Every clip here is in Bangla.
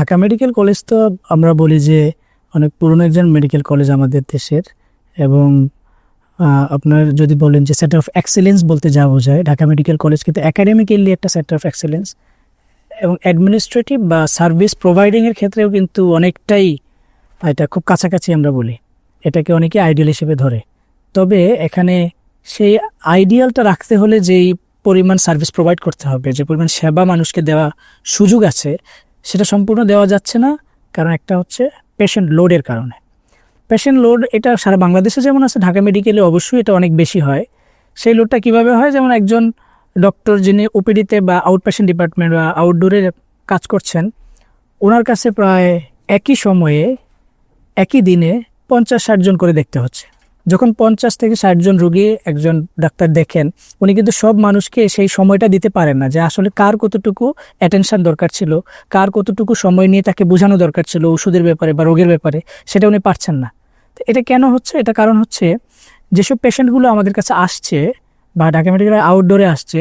ঢাকা মেডিকেল কলেজ তো আমরা বলি যে অনেক পুরনো একজন মেডিকেল কলেজ আমাদের দেশের এবং আপনার যদি বলেন যে সেন্টার অফ এক্সেলেন্স বলতে যা বোঝায়, ঢাকা মেডিকেল কলেজ কিন্তু একাডেমিক্যালি একটা সেন্টার অফ এক্সেলেন্স এবং অ্যাডমিনিস্ট্রেটিভ বা সার্ভিস প্রোভাইডিংয়ের ক্ষেত্রেও কিন্তু অনেকটাই, এটা খুব কাছাকাছি আমরা বলি। এটাকে অনেকে আইডিয়াল হিসেবে ধরে। তবে এখানে সেই আইডিয়ালটা রাখতে হলে যেই পরিমাণ সার্ভিস প্রোভাইড করতে হবে, যে পরিমাণ সেবা মানুষকে দেওয়া সুযোগ আছে সেটা সম্পূর্ণ দেওয়া যাচ্ছে না, কারণ একটা হচ্ছে পেশেন্ট লোডের কারণে। পেশেন্ট লোড এটা সারা বাংলাদেশে যেমন আছে, ঢাকা মেডিকেলে অবশ্যই এটা অনেক বেশি হয়। সেই লোডটা কীভাবে হয়? যেমন একজন ডক্টর যিনি ওপিডিতে বা আউট পেশেন্ট ডিপার্টমেন্ট বা আউটডোরে কাজ করছেন, ওনার কাছে প্রায় একই সময়ে, একই দিনে পঞ্চাশ ষাটজন করে দেখতে হচ্ছে। যখন পঞ্চাশ থেকে ষাট জন রুগী একজন ডাক্তার দেখেন, উনি কিন্তু সব মানুষকে সেই সময়টা দিতে পারেন না যে আসলে কার কতটুকু অ্যাটেনশান দরকার ছিল, কার কতটুকু সময় নিয়ে তাকে বোঝানো দরকার ছিল ওষুধের ব্যাপারে বা রোগের ব্যাপারে, সেটা উনি পারছেন না। এটা কেন হচ্ছে? এটা কারণ হচ্ছে যেসব পেশেন্টগুলো আমাদের কাছে আসছে বা ঢাকা মেডিকেলের আউটডোরে আসছে,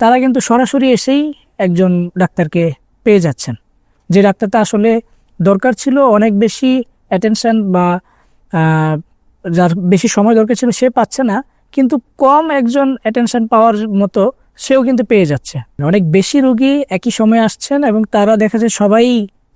তারা কিন্তু সরাসরি এসেই একজন ডাক্তারকে পেয়ে যাচ্ছেন। যে ডাক্তারটা আসলে দরকার ছিল, অনেক বেশি অ্যাটেনশান বা যার বেশি সময় দরকার ছিল সে পাচ্ছে না, কিন্তু কম একজন অ্যাটেনশন পাওয়ার মতো সেও কিন্তু পেয়ে যাচ্ছে। অনেক বেশি রোগী একই সময় আসছেন এবং তারা দেখা যায় সবাই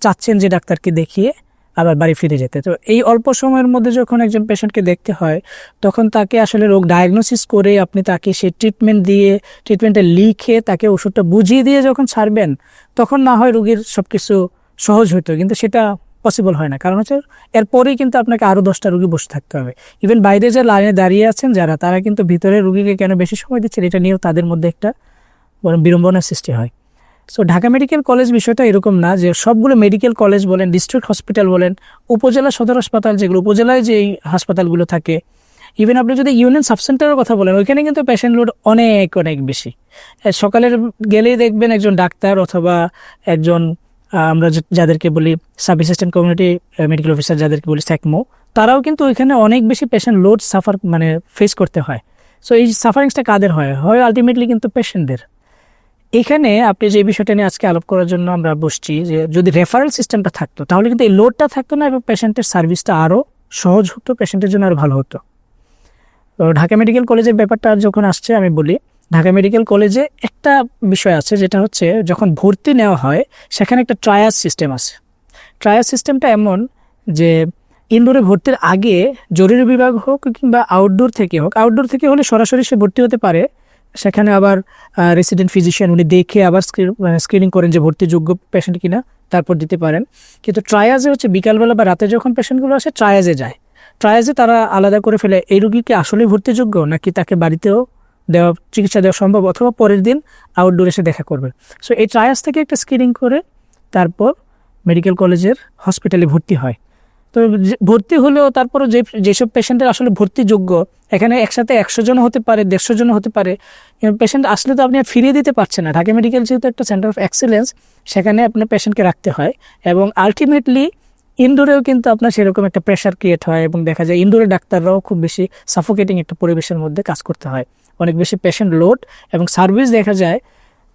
চাচ্ছেন যে ডাক্তারকে দেখিয়ে আবার বাড়ি ফিরে যেতে। তো এই অল্প সময়ের মধ্যে যখন একজন পেশেন্টকে দেখতে হয়, তখন তাকে আসলে রোগ ডায়াগনোসিস করে আপনি তাকে সে ট্রিটমেন্ট দিয়ে ট্রিটমেন্টটা লিখে তাকে ওষুধটা বুঝিয়ে দিয়ে যখন ছাড়বেন, তখন না হয় রোগীর সব কিছু সহজ হতো কিন্তু সেটা পসিবল হয় না। কারণ হচ্ছে এরপরেই কিন্তু আপনাকে আরও দশটা রুগী বসে থাকতে হবে। ইভেন বাইরে যে লাইনে দাঁড়িয়ে আছেন যারা, তারা কিন্তু ভিতরে রুগীকে কেন বেশি সময় দিচ্ছেন এটা নিয়েও তাদের মধ্যে একটা বিড়ম্বনার সৃষ্টি হয়। সো ঢাকা মেডিকেল কলেজ বিষয়টা এরকম না যে সবগুলো মেডিকেল কলেজ বলেন ডিস্ট্রিক্ট হসপিটাল বলেন, উপজেলা সদর হাসপাতাল যেগুলো, উপজেলায় যে হাসপাতালগুলো থাকে ইভেন আপনি যদি ইউনিয়ন সাবসেন্টারের কথা বলেন, ওইখানে কিন্তু পেশেন্ট লোড অনেক অনেক বেশি। সকালের গেলেই দেখবেন একজন ডাক্তার অথবা একজন আমরা যাদেরকে বলি sub assistant community medical officer যাদেরকে বলি স্যাকমো, তারাও কিন্তু ওইখানে অনেক বেশি পেশেন্ট লোড সাফার মানে ফেস করতে হয়। সো এই সাফারিংসটা কাদের হয়? হয় আলটিমেটলি কিন্তু পেশেন্টদের এখানে আপনি যে বিষয়টা নিয়ে আজকে আলোপ করার জন্য আমরা বসছি, যে যদি রেফারেল সিস্টেমটা থাকতো, তাহলে কিন্তু এই লোডটা থাকতো না এবং পেশেন্টের সার্ভিসটা আরও সহজ হতো পেশেন্টের জন্য আরও ভালো হতো। তো ঢাকা মেডিকেল কলেজের ব্যাপারটা যখন আসছে, আমি বলি ঢাকা মেডিকেল কলেজে একটা বিষয় আছে, যেটা হচ্ছে যখন ভর্তি নেওয়া হয়, সেখানে একটা ট্রায়াল সিস্টেম আছে। ট্রায়াল সিস্টেমটা এমন যে ইনডোরে ভর্তির আগে জরুরি বিভাগ হোক কিংবা আউটডোর থেকে হোক, আউটডোর থেকে হলে সরাসরি সে ভর্তি হতে পারে। সেখানে আবার রেসিডেন্ট ফিজিশিয়ান উনি দেখে আবার স্ক্রিনিং করেন যে ভর্তিযোগ্য পেশেন্ট কিনা, তারপর দিতে পারেন। কিন্তু ট্রায়াজে হচ্ছে বিকালবেলা বা রাতে যখন পেশেন্টগুলো আসে ট্রায়াজে যায়। ট্রায়াজে তারা আলাদা করে ফেলে, এই রুগী কি আসলেই ভর্তিযোগ্য, নাকি তাকে বাড়িতেও দেওয়া, চিকিৎসা দেওয়া সম্ভব অথবা পরের দিন আউটডোর এসে দেখা করবে। সো এই ট্রায়াস থেকে একটা স্ক্রিনিং করে তারপর মেডিকেল কলেজের হসপিটালে ভর্তি হয়। তো ভর্তি হলেও তারপরও যে, যেসব পেশেন্টের আসলে ভর্তিযোগ্য, এখানে একসাথে একশো জন হতে পারে, দেড়শো জন হতে পারে পেশেন্ট আসলে তো আপনি আর ফিরিয়ে দিতে পারছেন না। ঢাকা মেডিকেল যেহেতু একটা সেন্টার অফ এক্সেলেন্স সেখানে আপনার পেশেন্টকে রাখতে হয় এবং আলটিমেটলি ইনডোরেও কিন্তু আপনার সেরকম একটা প্রেশার ক্রিয়েট হয় এবং দেখা যায় ইনডোরের ডাক্তাররাও খুব বেশি সাফোকেটিং একটা পরিবেশের মধ্যে কাজ করতে হয়। অনেক বেশি পেশেন্ট লোড এবং সার্ভিস দেখা যায়।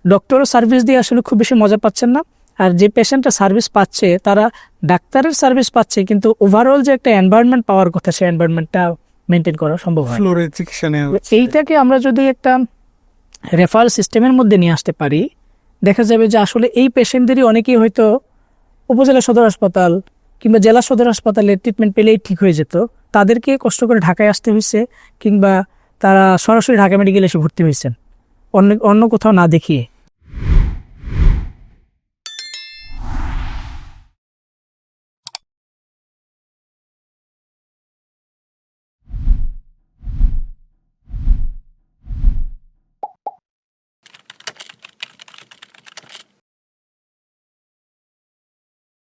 ডক্টরও সার্ভিস দিয়ে আসলে খুব বেশি মজা পাচ্ছেন না। আর যে পেশেন্টটা সার্ভিস পাচ্ছে তারা ডাক্তারের সার্ভিস পাচ্ছে কিন্তু ওভারঅল যে একটা এনভায়রনমেন্ট পাওয়ার কথা সেই এনভায়রনমেন্টটা মেনটেন করা সম্ভব হয়। এইটাকে আমরা যদি একটা রেফারেল সিস্টেমের মধ্যে নিয়ে আসতে পারি দেখা যাবে যে আসলে এই পেশেন্টদেরই অনেকেই হয়তো উপজেলা সদর হাসপাতাল কিংবা জেলা সদর হাসপাতালে ট্রিটমেন্ট পেলেই ঠিক হয়ে যেত। তাদেরকে কষ্ট করে ঢাকায় আসতে হয়েছে কিংবা তারা সরাসরি ঢাকা মেডিকেলে এসে ভর্তি হয়েছেন। অন্য অন্য কোথাও না দেখিয়ে।